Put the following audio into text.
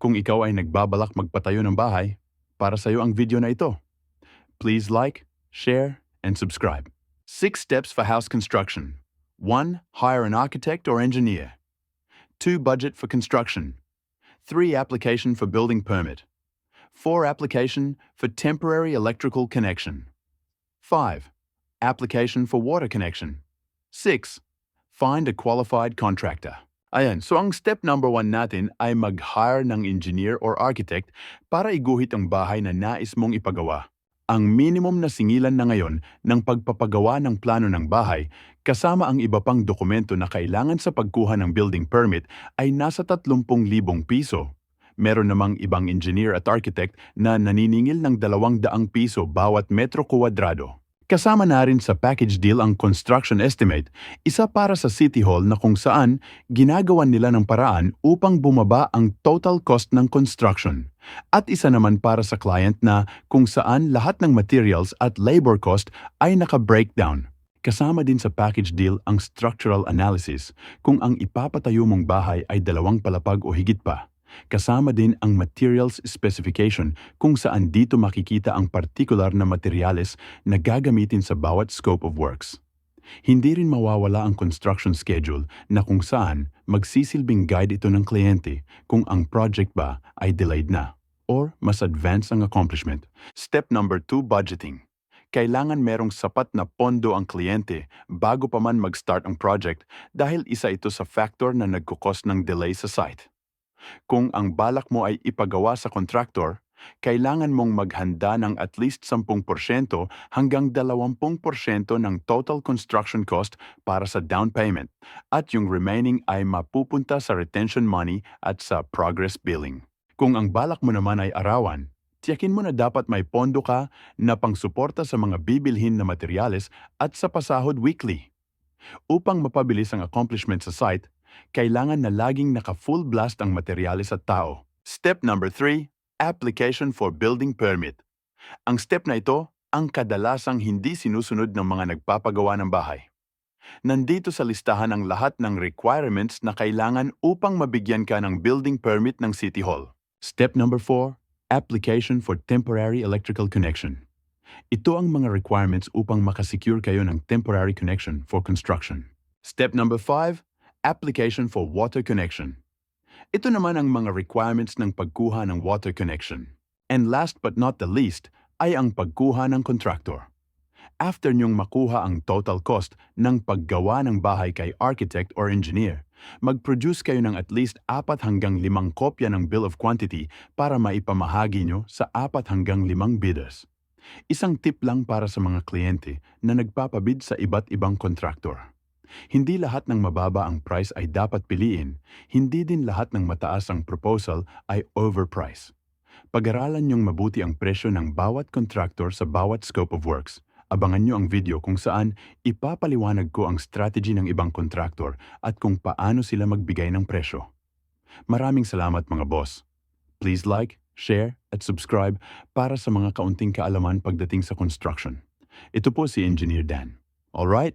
Kung ikaw ay nagbabalak magpatayo ng bahay, para sa iyo ang video na ito. Please like, share, and subscribe. Six steps for house construction. 1. Hire an architect or engineer. 2. Budget for construction. 3. Application for building permit. 4. Application for temporary electrical connection. 5. Application for water connection. 6. Find a qualified contractor. Ayan, so ang step number one natin ay mag-hire ng engineer or architect para iguhit ang bahay na nais mong ipagawa. Ang minimum na singilan na ngayon ng pagpapagawa ng plano ng bahay kasama ang iba pang dokumento na kailangan sa pagkuha ng building permit ay nasa 30,000 piso. Meron namang ibang engineer at architect na naniningil ng 200 piso bawat metro kuwadrado. Kasama na rin sa package deal ang construction estimate, isa para sa City Hall na kung saan ginagawan nila ng paraan upang bumaba ang total cost ng construction. At isa naman para sa client na kung saan lahat ng materials at labor cost ay naka-breakdown. Kasama din sa package deal ang structural analysis kung ang ipapatayo mong bahay ay dalawang palapag o higit pa. Kasama din ang materials specification kung saan dito makikita ang particular na materyales na gagamitin sa bawat scope of works. Hindi rin mawawala ang construction schedule na kung saan magsisilbing guide ito ng kliyente kung ang project ba ay delayed na or mas advanced ang accomplishment. Step number 2, budgeting. Kailangan merong sapat na pondo ang kliyente bago pa man mag-start ang project dahil isa ito sa factor na nagkukos ng delay sa site. Kung ang balak mo ay ipagawa sa contractor, kailangan mong maghanda ng at least 10% hanggang 20% ng total construction cost para sa down payment at yung remaining ay mapupunta sa retention money at sa progress billing. Kung ang balak mo naman ay arawan, tiyakin mo na dapat may pondo ka na pangsuporta sa mga bibilhin na materyales at sa pasahod weekly. Upang mapabilis ang accomplishment sa site, kailangan na laging naka-full blast ang materyales at tao. Step number 3, application for building permit. Ang step na ito ang kadalasang hindi sinusunod ng mga nagpapagawa ng bahay. Nandito sa listahan ang lahat ng requirements na kailangan upang mabigyan ka ng building permit ng City Hall. Step number 4, application for temporary electrical connection. Ito ang mga requirements upang makasecure kayo ng temporary connection for construction. Step number 5, application for water connection. Ito naman ang mga requirements ng pagkuha ng water connection. And last but not the least ay ang pagkuha ng contractor. After nyong makuha ang total cost ng paggawa ng bahay kay architect or engineer, mag-produce kayo ng at least apat hanggang limang kopya ng bill of quantity para maipamahagi nyo sa apat hanggang limang bidders. Isang tip lang para sa mga kliyente na nagpapabid sa iba't ibang kontraktor. Hindi lahat ng mababa ang price ay dapat piliin, hindi din lahat ng mataas ang proposal ay overprice. Pag-aralan niyong mabuti ang presyo ng bawat contractor sa bawat scope of works. Abangan niyo ang video kung saan ipapaliwanag ko ang strategy ng ibang contractor at kung paano sila magbigay ng presyo. Maraming salamat mga boss. Please like, share, at subscribe para sa mga kaunting kaalaman pagdating sa construction. Ito po si Engineer Dan. Alright?